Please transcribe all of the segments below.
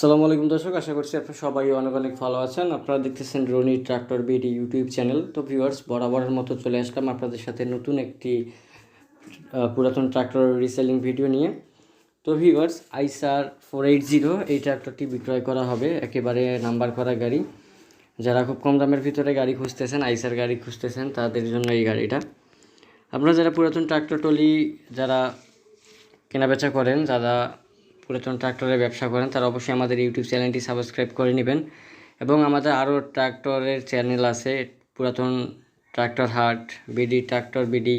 আসসালামু আলাইকুম দর্শক, আশা করছি আপনারা সবাই অনেক অনেক ভালো আছেন। আপনারা দেখতেছেন Rony tractor BD YouTube channel. তো ভিউয়ার্স বরাবরের মতো চলে আসলাম আপনাদের সাথে নতুন একটি পুরাতন ট্রাক্টর রিসেলিং ভিডিও নিয়ে। তো ভিউয়ার্স আইসার ফোর এইট জিরো এই ট্রাক্টরটি বিক্রয় করা হবে। একেবারে নাম্বার করা গাড়ি। যারা খুব কম দামের ভিতরে গাড়ি খুঁজতেছেন আইসার গাড়ি খুঁজতেছেন, তাদের জন্য এই গাড়িটা। আপনারা যারা পুরাতন ট্রাক্টর টলি যারা কেনাবেচা করেন, যারা পুরাতন ট্রাক্টরের ব্যবসা করেন, তারা অবশ্যই আমাদের ইউটিউব চ্যানেলটি সাবস্ক্রাইব করে নেবেন। এবং আমাদের আরও ট্রাক্টরের চ্যানেল আছে, পুরাতন ট্রাক্টর হাট, বিডি ট্রাক্টর, বিডি,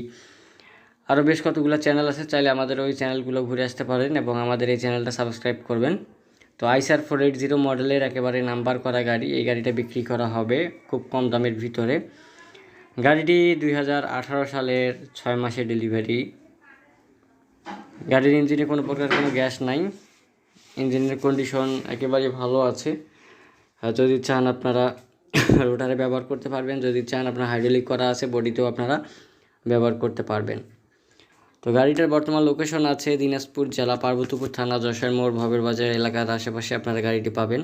আরও বেশ কতগুলো চ্যানেল আছে, চাইলে আমাদের ওই চ্যানেলগুলো ঘুরে আসতে পারেন এবং আমাদের এই চ্যানেলটা সাবস্ক্রাইব করবেন। তো আইসার ফোর এইট জিরো মডেলের একেবারে নাম্বার করা গাড়ি, এই গাড়িটা বিক্রি করা হবে খুব কম দামের ভিতরে। গাড়িটি দু হাজার আঠারো সালের ছয় মাসে ডেলিভারি। গাড়ির ইঞ্জিনে কোনো প্রকার কোনো গ্যাস নাই। ইঞ্জিনের কন্ডিশন একেবারে ভালো আছে। যদি চান আপনারা রোটারে ব্যবহার করতে পারবেন, যদি চান আপনার হাইড্রোলিক করা আছে বডিতেও আপনারা ব্যবহার করতে পারবেন। তো গাড়িটার বর্তমান লোকেশন আছে দিনাজপুর জেলা, পার্বতীপুর থানা, যশোর মোড় ভবের বাজার এলাকার আশেপাশে আপনারা গাড়িটি পাবেন।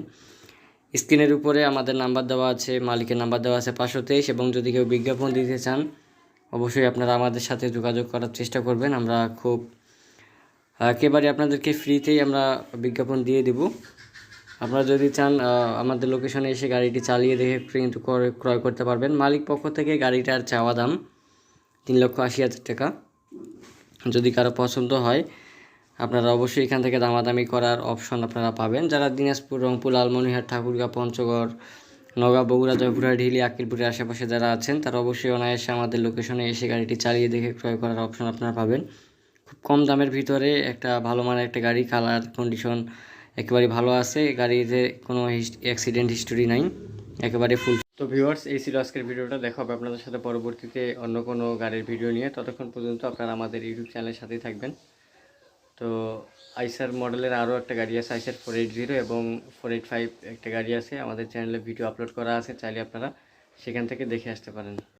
স্ক্রিনের উপরে আমাদের নাম্বার দেওয়া আছে, মালিকের নাম্বার দেওয়া আছে পাঁচশো তেইশ এবং যদি কেউ বিজ্ঞাপন দিতে চান, অবশ্যই আপনারা আমাদের সাথে যোগাযোগ করার চেষ্টা করবেন। আমরা খুব একেবারে আপনাদেরকে ফ্রিতেই আমরা বিজ্ঞাপন দিয়ে দেব। আপনারা যদি চান আমাদের লোকেশনে এসে গাড়িটি চালিয়ে দেখে কিন্তু ক্রয় করতে পারবেন। মালিক পক্ষ থেকে গাড়িটার চাওয়া দাম তিন লক্ষ আশি হাজার টাকা। যদি কারও পছন্দ হয়, আপনারা অবশ্যই এখান থেকে দামাদামি করার অপশন আপনারা পাবেন। যারা দিনাজপুর, রংপুর, লালমনিরহাট, ঠাকুরগাঁ, পঞ্চগড় নগা বগুড়া জয়পুরা ঢিলি আকিলপুরের আশেপাশে যারা আছেন, তারা অবশ্যই অনায়াসে আমাদের লোকেশনে এসে গাড়িটি চালিয়ে দেখে ক্রয় করার অপশন আপনারা পাবেন। খুব কম দামের ভিতরে একটা ভালো মানের একটা গাড়ি কালার কন্ডিশন একেবারে ভালো আছে। গাড়িতে কোনো অ্যাক্সিডেন্ট হিস্টোরি নাই, একেবারে ফুল তো ভিউয়ার্স এই ছিল আজকের ভিডিওটা। দেখা হবে আপনাদের সাথে পরবর্তীতে অন্য কোনো গাড়ির ভিডিও নিয়ে। ততক্ষণ পর্যন্ত আপনারা আমাদের ইউটিউব চ্যানেলের সাথেই থাকবেন। তো আইসার মডেলের আরও একটা গাড়ি আছে, আইসার ফোর এইট জিরো এবং ফোর এইট ফাইভ একটা গাড়ি আছে। আমাদের চ্যানেলে ভিডিও আপলোড করা আছে, চাইলে আপনারা সেখান থেকে দেখে আসতে পারেন।